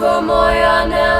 Мамко моя, не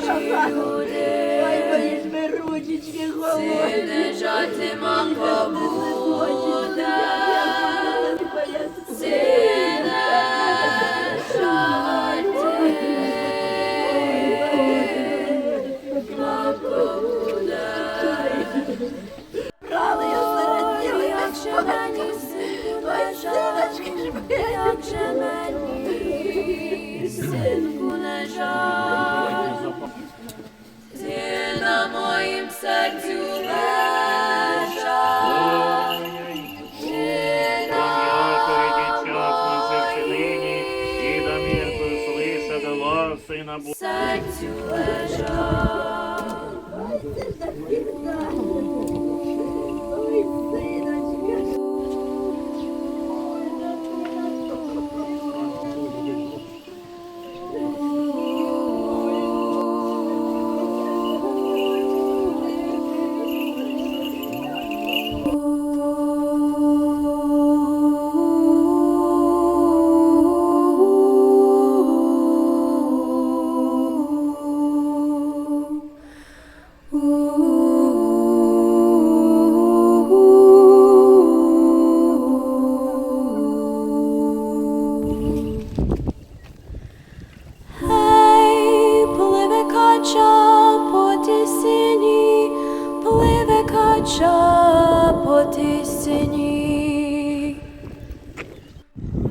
чужі люди. Ти не жати мамко буде, ти не жати мамко буде. Як же мені синку лежать, як же мені синку лежать, ти на моїм серцю лежать, ти на моїм І на мірку слиша дало сина Божого. серцю лежать.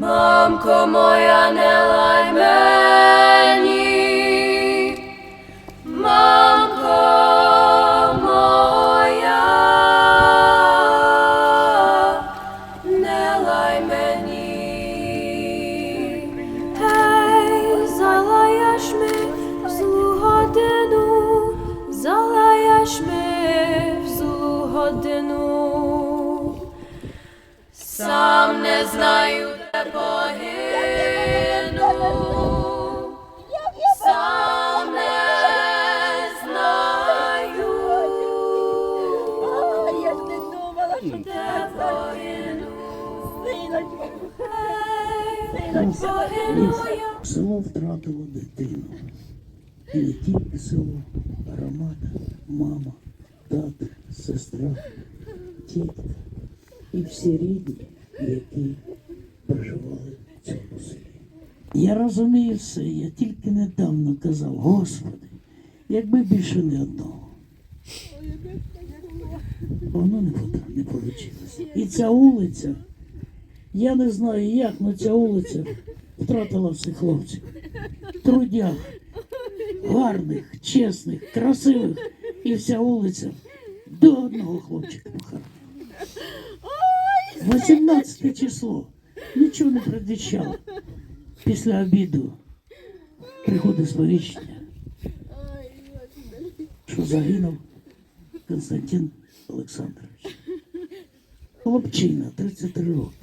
Мамко моя, не лай мені, мамко моя, не лай мені. Гей, залаєш ми в злу годину, залаєш ми в злу годину. Сам не знаю, погину. Сам не знаю, де погину. Гей, погину я. Село втратило дитину. І не тільки село, громада, мама, тато, сестра, тітка і всі рідні, які проживали в цьому селі. Я розумію все, я тільки недавно казав, Господи, якби більше не одного. Воно не, не вийшло. І ця вулиця, я не знаю як, але ця вулиця втратила всіх хлопців. Трудях, гарних, чесних, красивих. І вся вулиця до одного хлопчика похоронена. 18 число. Нічого не предвіщало. Після обіду приходить сповіщення, що загинув Константин Олександрович. Хлопчина, 33 роки.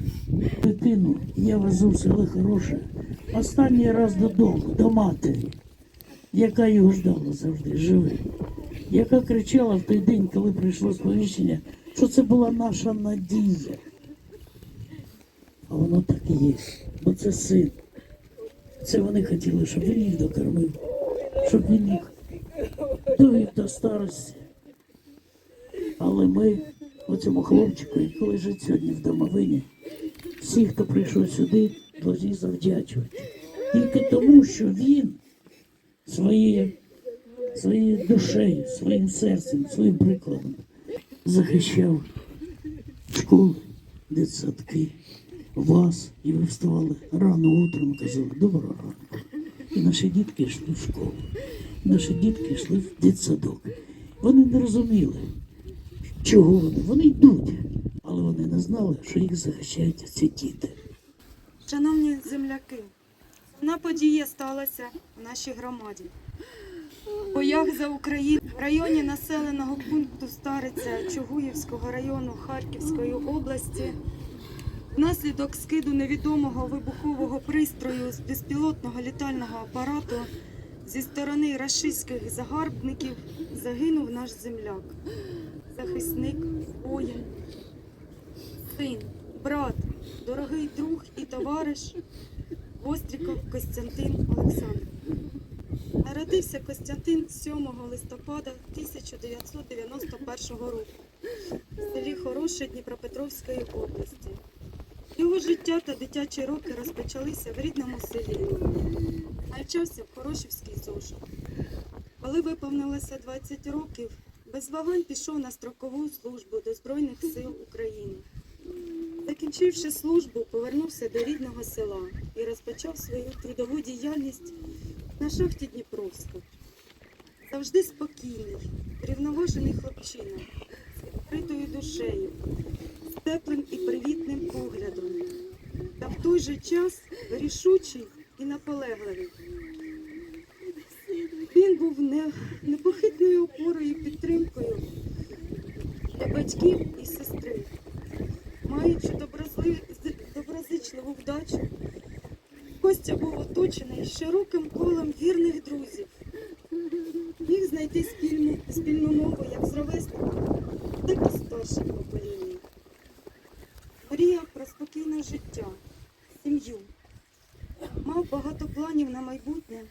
Дитину я везу в хороше. Останній раз додому, до матері, яка його ждала завжди, живий. Яка кричала в той день, коли прийшло сповіщення, що це була наша надія. А воно так і є. Бо це син. Це вони хотіли, щоб він їх докормив, щоб він їх довів до старості. Але ми оцьому хлопчику, який лежить сьогодні в домовині, всі, хто прийшов сюди, повинні завдячувати. Тільки тому, що він своєю, своєю душею, своїм серцем, своїм прикладом захищав школи, дитсадки, вас, і ви вставали рано утром, казали, доброго ранку. І наші дітки йшли в школу, наші дітки йшли в дитсадок. Вони не розуміли, чого вони. Вони йдуть, але вони не знали, що їх захищають ці діти. Шановні земляки, одна подія сталася в нашій громаді. В боях за Україну в районі населеного пункту Стариця Чугуївського району Харківської області внаслідок скиду невідомого вибухового пристрою з безпілотного літального апарату зі сторони рашистських загарбників загинув наш земляк, захисник, воїн, син, брат, дорогий друг і товариш Востріков Костянтин Олександрович. Народився Костянтин 7 листопада 1991 року в селі Хороше Дніпропетровської області. Його життя та дитячі роки розпочалися в рідному селі. Навчався в Хорошівській ЗОЖ. Коли виповнилося 20 років, без вагань пішов на строкову службу до Збройних сил України. Закінчивши службу, повернувся до рідного села і розпочав свою трудову діяльність на шахті Дніпровська. Завжди спокійний, рівноважений хлопчина, з відкритою душею, теплим і привітним поглядом, та в той же час рішучий і наполегливий. Він був непохитною опорою і підтримкою для батьків і сестри. Маючи доброзичливу вдачу, Костя був оточений широким колом вірних друзів. Міг знайти спільну, спільну мову як з ровесниками, так і з старшим поколінням. Мріяв про спокійне життя, сім'ю. Мав багато планів на майбутнє,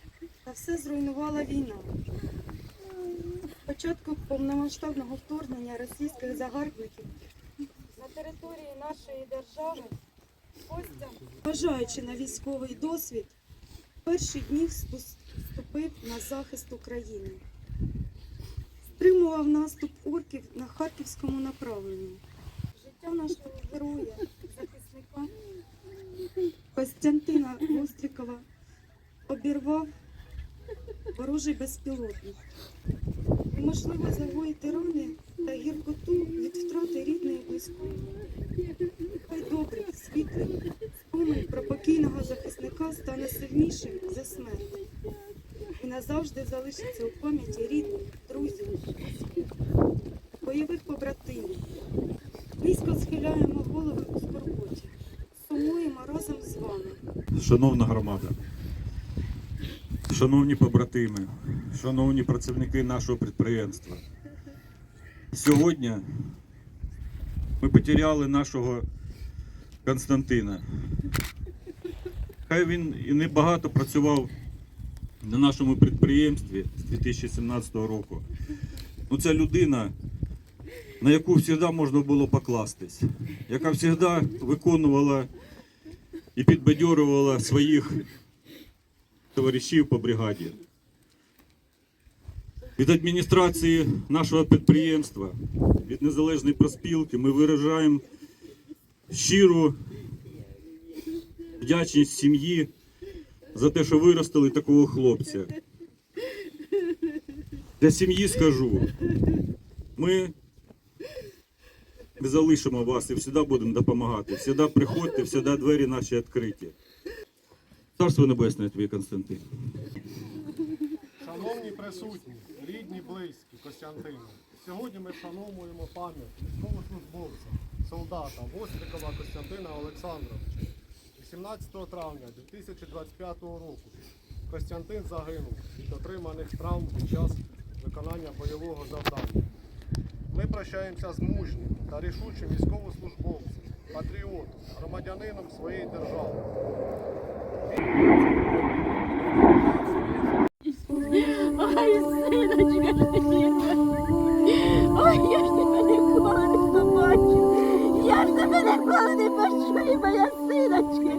та все зруйнувала війна. Початку повномасштабного вторгнення російських загарбників на території нашої держави Костя, бажаючи на військовий досвід, перші дні вступив на захист України. Стримував наступ орків на харківському направленні. Життя нашого героя, захисника Костянтина Вострікова обірвав ворожий безпілотник. Неможливо загоїти рани та гіркоту від втрати рідної близької. Хай добрий, світлий, спомин про покійного захисника стане сильнішим за смерть. І назавжди залишиться у пам'яті рідних, друзів, бойових побратимів. Низько схиляємо голови у скорботі. Сумуємо разом з вами. Шановна громада, шановні побратими, шановні працівники нашого підприємства. Сьогодні ми потеряли нашого Константина. Хай він і не багато працював на нашому підприємстві з 2017 року. Ну, ця людина, на яку завжди можна було покластись, яка завжди виконувала і підбадьорювала своїх товаришів по бригаді. Від адміністрації нашого підприємства, від незалежної проспілки ми виражаємо щиру вдячність сім'ї за те, що виростили такого хлопця. Для сім'ї скажу, ми не залишимо вас і завжди будемо допомагати. Завжди приходьте, завжди двері наші відкриті. Царство Небесне тобі, Константин. Шановні присутні, рідні, близькі Костянтина, сьогодні ми вшановуємо пам'ять військовослужбовця, солдата Вострикова Костянтина Олександровича. 18 травня 2025 року Костянтин загинув від отриманих травм під час виконання бойового завдання. Ми прощаємося з мужнім та рішучим військовослужбовцем, патріотом, громадянином своєї держави. Ой, синочка. Ой, я ж тебе ніколи не побачу. Я ж тебе ніколи не почую, моя синочка.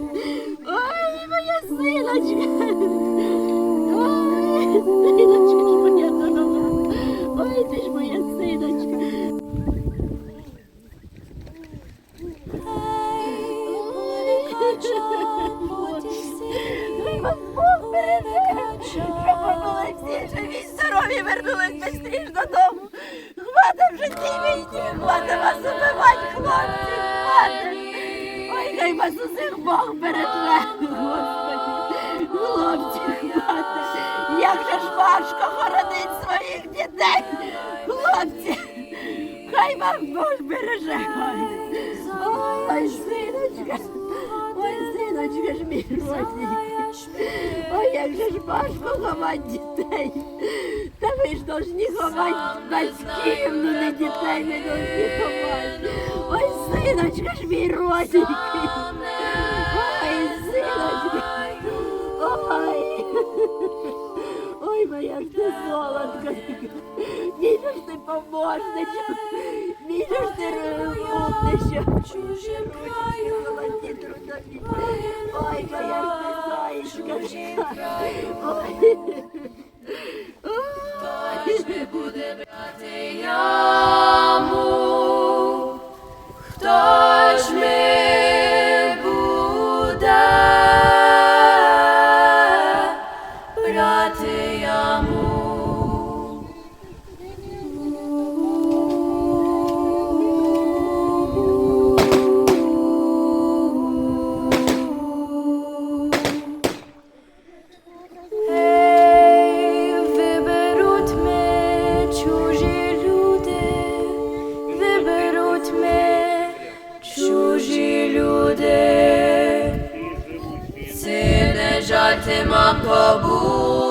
Ой, моя синочка. Ой, синочка ж моя дорога. Ой, ти ж моя синочка. Ви всі живі, здорові, вернулись бистріш додому. Хвата вже цій війні, хвата вас убивать, хлопці, хвата. Ой, хай вас усіх Бог береже, Господи. Хлопці, хвата. Як же ж важко хоронить своїх дітей, хлопці. Хай вас Бог береже. Ой, синочка. Родненький. Ой, як же ж важко ховати дітей. Та ви ж должні ховати батьків, ну не дітей не должні ховати. Ой, синочка ж мій родненький. Ой, синочка. Ой. Ой, моя ж ти солодка. Мій ж ти поможничок. Мій ж ти умничок. Чужим краю. Трудові. Ой, моя зайчка. Ой. Ой. Яму, хто ж ми буде брати яму? yote makobu